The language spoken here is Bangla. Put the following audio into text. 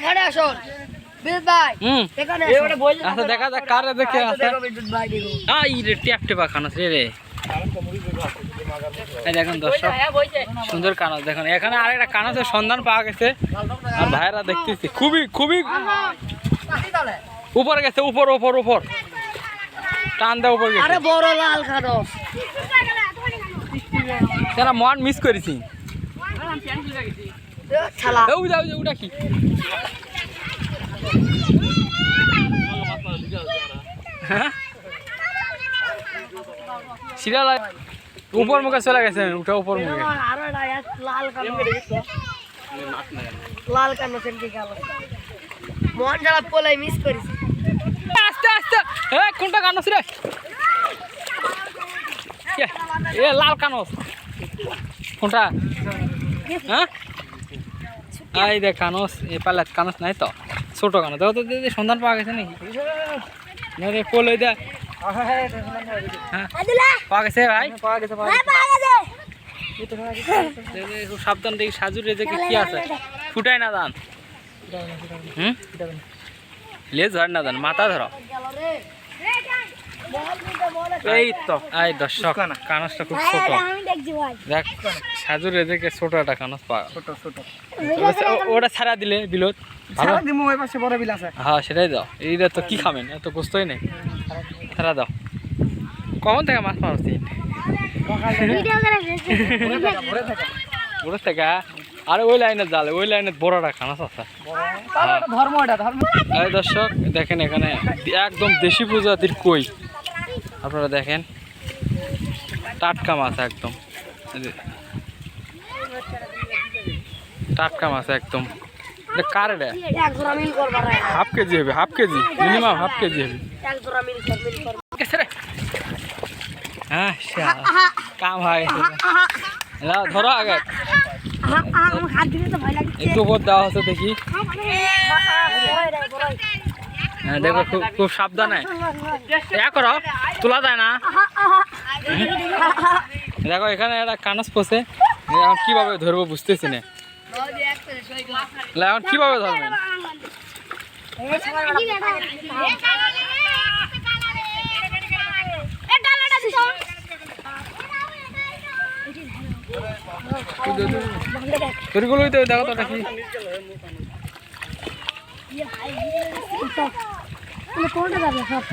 এখানে আসুন। বিদ্যুৎ ভাই হুম। এখানে আচ্ছা দেখা যাক কার দেখে আছে দেখো আই রে ট্যাপ টেপা খানাস রে। রে দেখুন দর্শক সুন্দর কানাস দেখুন। এখানে আরেকটা কানাসের সন্ধান পাওয়া গেছে। আর ভাইরা দেখতেছি খুবই খুবই উপরে গেছে উপর উপর উপর। টান দেওয়া উপর আরে গেছে বড় লাল খানো কেন মন মিস করেছি। এই উঠা উঠা উঠা কি? হ্যাঁ? সিরিয়াল উপর মুখে চলে গেছে উঠা উপর মুখে। আরও এটা লাল কানো লাল কানো সেমটি গেল মন জ্বালা পোলাই মিস করেছি আস্তে আস্তে। এ কোনটা কানস রে? এ, এ লাল কানস কোনটা? হ্যাঁ? এই দেখ কানস এ পাল্লা কানস নাই তো। ছোট কানস। দেখো তো দিদি সন্ধান পাওয়া গেছে নাকি? না রে কোল ওই দে হ্যাঁ। পাওয়া গেছে ভাই? দে, দে, খুব সাবধান দেখি সাজুর রে দেখি কি আছে? ফুটাই না দান। হুম? লেজ ধর না দান মাথা ধরো। এই তো এই দর্শক কানসটা খুব ছোট। দেখ সাজুর এদিকে ছোট একটা কানস পা ছোট ছোট। ওটা- ছাড়া দিলে বিলত ভালো? দিমু ওই পাশে বড় বিল আছে। হ্যাঁ সেটাই দাও। এইটা তো কি খাবেন? এত কষ্টই নেই। ছাড়া দাও। কখন থেকে মাছ মারছি থাকে বড় থেকে। আরে ওই লাইনে জালে ওই লাইনে বড়টা কানস আছে। ধর্ম এটা ধর্ম। এই দর্শক দেখেন এখানে একদম দেশি প্রজাতির কই। আপনারা দেখেন টাটকা মাছ একদম টাটকা মাছ একদম এটা কার হাফ কেজি হবে half KG minimum half KG হবে হ্যাঁ কাম হয়ে ধরো আগে একটু দেওয়া হচ্ছে দেখি হ্যাঁ দেখো, খুব খুব সাবধানে। ইয়া করো, তোলা যায় না। দেখো, এখানে একটা কানস পড়ছে। এখন কীভাবে ধরবো বুঝতেছি না। এখন কীভাবে ধরবেন? তো দেখো তো কি কোনটা যাবে সব